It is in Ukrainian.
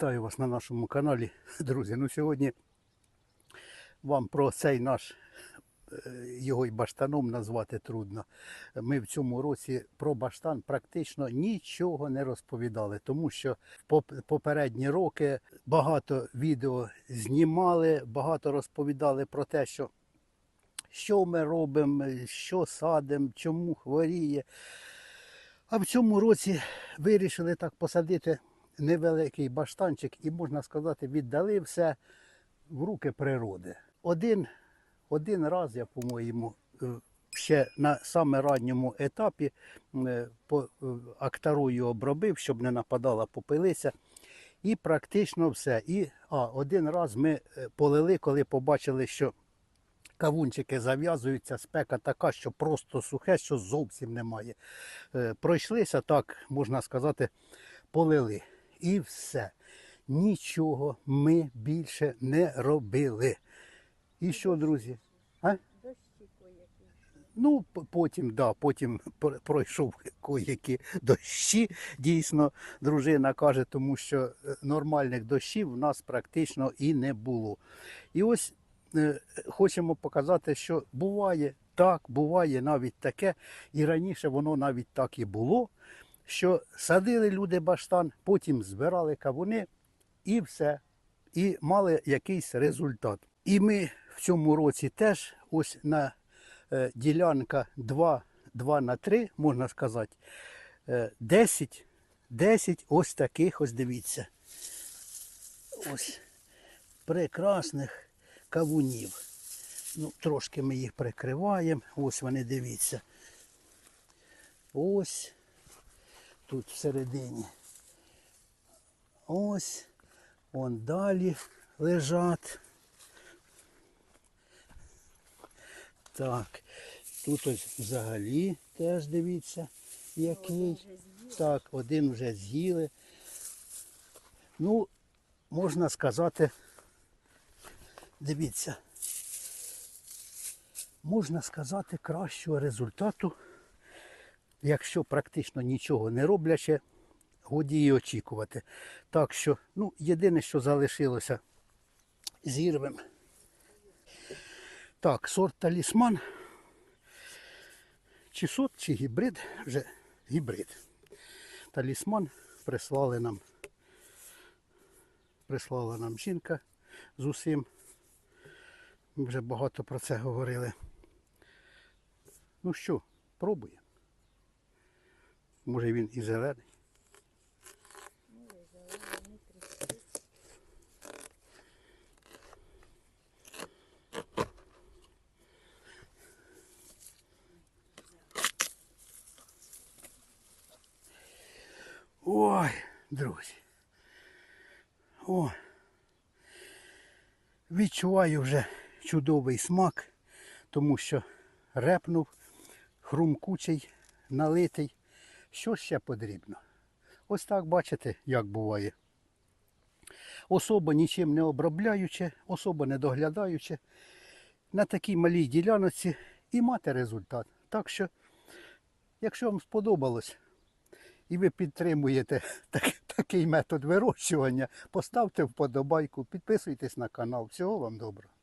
Вітаю вас на нашому каналі, друзі. Ну сьогодні вам про цей наш е, його й баштаном назвати трудно. Ми в цьому році про баштан практично нічого не розповідали, тому що в попередні роки багато відео знімали, багато розповідали про те, що, що ми робимо, що садимо, чому хворіє. А в цьому році вирішили так посадити невеликий баштанчик і, можна сказати, віддали все в руки природи. Один, один раз я, по-моєму, е, ще на саме ранньому етапі е, по е, акторою обробив, щоб не нападала попелиця. І практично все. І а, один раз ми полили, коли побачили, що кавунчики зав'язуються, спека така, що просто сухе, що зовсім немає. Пройшлися так, можна сказати, полили. І все. Нічого ми більше не робили. І що, друзі? А? Ну, потім, да, потім пр- пройшов коякі дощі. Дійсно, дружина каже, тому що е, нормальних дощів в нас практично і не було. І ось е, хочемо показати, що буває так, буває навіть таке, і раніше воно навіть так і було, що садили люди баштан, потім збирали кавуни і все. І мали якийсь результат. І ми в цьому році теж ось на е, ділянка 2, 2 на 3, можна сказати, е, 10, 10 ось таких, ось дивіться. Ось прекрасних кавунів. Ну, трошки ми їх прикриваємо. Ось вони дивіться. Ось тут всередині. Ось. Вон далі лежать. Так, тут ось взагалі теж дивіться, який. Так, один вже з'їли. Ну, можна сказати, дивіться, можна сказати, кращого результату, якщо практично нічого не роблячи, годі і очікувати. Так що, ну, єдине, що залишилося, зірвем. Так, сорт талісман. Чи сорт, чи гібрид, вже гібрид. Талісман прислали нам. Прислала нам жінка з усім. Ми вже багато про це говорили. Ну що, пробуємо. Може він і зелений. Ой, друзі. О. Відчуваю вже чудовий смак, тому що репнув, хрумкучий, налитий. Що ще потрібно? Ось так бачите, як буває. Особо нічим не обробляючи, особо не доглядаючи, на такій малій ділянці і мати результат. Так що, якщо вам сподобалось, і ви підтримуєте так, такий метод вирощування, поставте вподобайку, підписуйтесь на канал. Всього вам доброго.